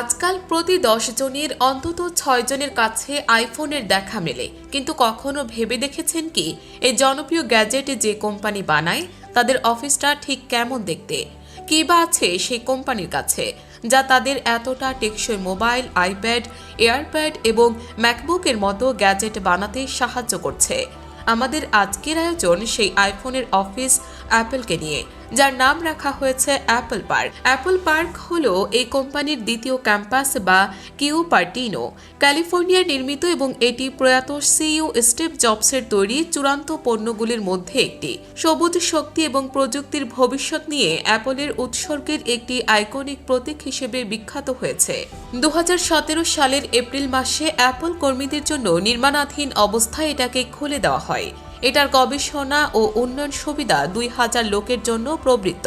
আজকাল প্রতি দশ জনের অন্তত ছয় জনের কাছে আইফোনের দেখা মেলে। কিন্তু কখনো ভেবে দেখেছেন কি, এই জনপ্রিয় গ্যাজেট যে কোম্পানি বানায়, তাদের অফিসটা ঠিক কেমন দেখতে? কী বা আছে সেই কোম্পানির কাছে, যা তাদের এতটা টেকসই মোবাইল, আইপ্যাড, এয়ারপ্যাড এবং ম্যাকবুকের মতো গ্যাজেট বানাতে সাহায্য করছে। আমাদের আজকের আয়োজন সেই আইফোনের অফিস অ্যাপেলকে নিয়ে, যার নাম রাখা হয়েছে অ্যাপল পার্ক অ্যাপল পার্ক হল এই কোম্পানির দ্বিতীয় ক্যাম্পাস বা কিউ পার্টিনো। ক্যালিফোর্নিয়ায় নির্মিত এবং এটি প্রয়াত সিইও স্টিভ জবসের তৈরি চূড়ান্ত পণ্যগুলির মধ্যে একটি। সবুজ শক্তি এবং প্রযুক্তির ভবিষ্যৎ নিয়ে অ্যাপলের উৎসর্গের একটি আইকনিক প্রতীক হিসেবে বিখ্যাত হয়েছে। দু হাজার সতেরো সালের এপ্রিল মাসে অ্যাপল কর্মীদের জন্য নির্মাণাধীন অবস্থায় এটাকে খুলে দেওয়া হয়। এটার গবেষণা ও উন্নয়ন সুবিধা দুই হাজার লোকের জন্য প্রবৃত্ত।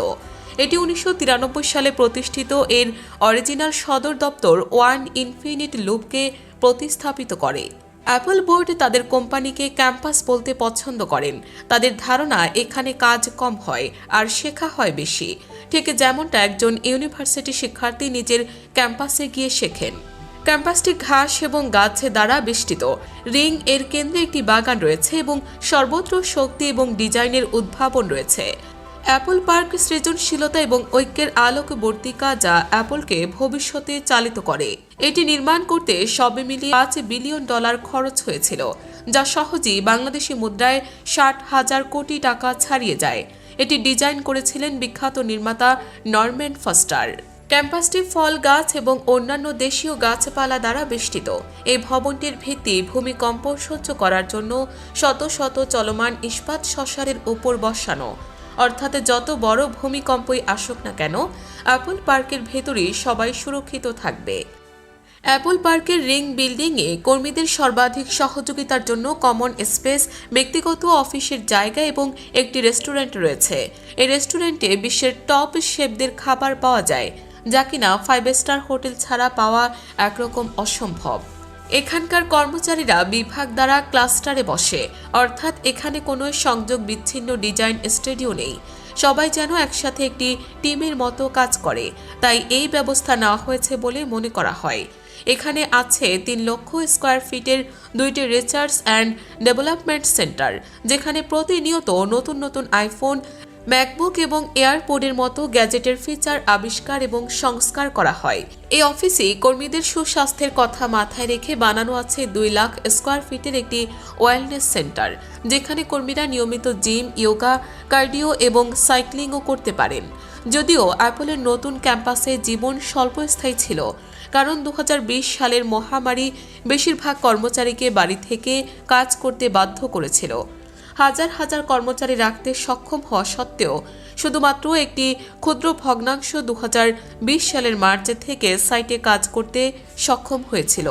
এটি উনিশশো তিরানব্বই সালে প্রতিষ্ঠিত এর অরিজিনাল সদর দপ্তর ওয়ান ইনফিনিট লুপকে প্রতিস্থাপিত করে। অ্যাপল বোর্ড তাদের কোম্পানিকে ক্যাম্পাস বলতে পছন্দ করেন। তাদের ধারণা, এখানে কাজ কম হয় আর শেখা হয় বেশি। ঠিক যেমনটা একজন ইউনিভার্সিটি শিক্ষার্থী নিজের ক্যাম্পাসে গিয়ে শেখেন। ক্যাম্পাসটি ঘাস এবং গাছে দ্বারা বেষ্টিত। রিং এর কেন্দ্রে একটি বাগান রয়েছে এবং সর্বত্র শক্তি এবং ডিজাইনের উদ্ভাবন রয়েছে। অ্যাপল পার্ক সৃজনশীলতা এবং ঐক্যের আলোকবর্তিকা যা অ্যাপলকে ভবিষ্যতে চালিত করে। এটি নির্মাণ করতে সবে মিলিয়ে পাঁচ বিলিয়ন ডলার খরচ হয়েছিল, যা সহজেই বাংলাদেশি মুদ্রায় ষাট হাজার কোটি টাকা ছাড়িয়ে যায়। এটি ডিজাইন করেছিলেন বিখ্যাত নির্মাতা নরম্যান ফস্টার। ক্যাম্পাসটি ফল গাছ এবং অন্যান্য দেশীয় গাছপালা দ্বারা বেষ্টিত। এই ভবনটির ভিত্তি ভূমিকম্প সহ্য করার জন্য শত শত চলমান ইস্পাত শসারের উপর বসানো। অর্থাৎ যত বড় ভূমিকম্পই আসুক না কেন, অ্যাপল পার্কের ভেতরেই সবাই সুরক্ষিত থাকবে। অ্যাপল পার্কের রিং বিল্ডিংয়ে কর্মীদের সর্বাধিক সহযোগিতার জন্য কমন স্পেস, ব্যক্তিগত অফিসের জায়গা এবং একটি রেস্টুরেন্ট রয়েছে। এই রেস্টুরেন্টে বিশ্বের টপ শেফদের খাবার পাওয়া যায়। যা কিনা ফাইভ স্টার হোটেল ছাড়া পাওয়া একরকম অসম্ভব। এখানকার কর্মচারীরা বিভাগ দ্বারা ক্লাস্টারে বসে। অর্থাৎ এখানে কোনো সংযোগ বিচ্ছিন্ন ডিজাইন স্টুডিও নেই। সবাই যেন একসাথে একটি টিমের মতো কাজ করে। তাই এই ব্যবস্থা নেওয়া হয়েছে বলে মনে করা হয়। এখানে আছে তিন লক্ষ স্কোয়ার ফিটের দুইটি রিসার্চ অ্যান্ড ডেভেলপমেন্ট সেন্টার যেখানে প্রতিনিয়ত নতুন নতুন আইফোন ম্যাকবুক এবং এয়ারপোর্টের মতো গ্যাজেটের ফিচার আবিষ্কার এবং সংস্কার করা হয়। এই অফিসে কর্মীদের সুস্বাস্থ্যের কথা মাথায় রেখে বানানো আছে দুই লাখ স্কোয়ার ফিটের একটি ওয়েলনেস সেন্টার, যেখানে কর্মীরা নিয়মিত জিম, ইয়োগা, কার্ডিও এবং সাইক্লিংও করতে পারেন। যদিও অ্যাপলের নতুন ক্যাম্পাসে জীবন স্বল্পস্থায়ী ছিল, কারণ দু হাজার বিশ সালের মহামারী বেশিরভাগ কর্মচারীকে বাড়ি থেকে কাজ করতে বাধ্য করেছিল। হাজার হাজার কর্মচারী রাখতে সক্ষম হওয়া সত্ত্বেও শুধুমাত্র একটি ক্ষুদ্র ভগ্নাংশ দু হাজার বিশ সালের মার্চে থেকে সাইটে কাজ করতে সক্ষম হয়েছিল।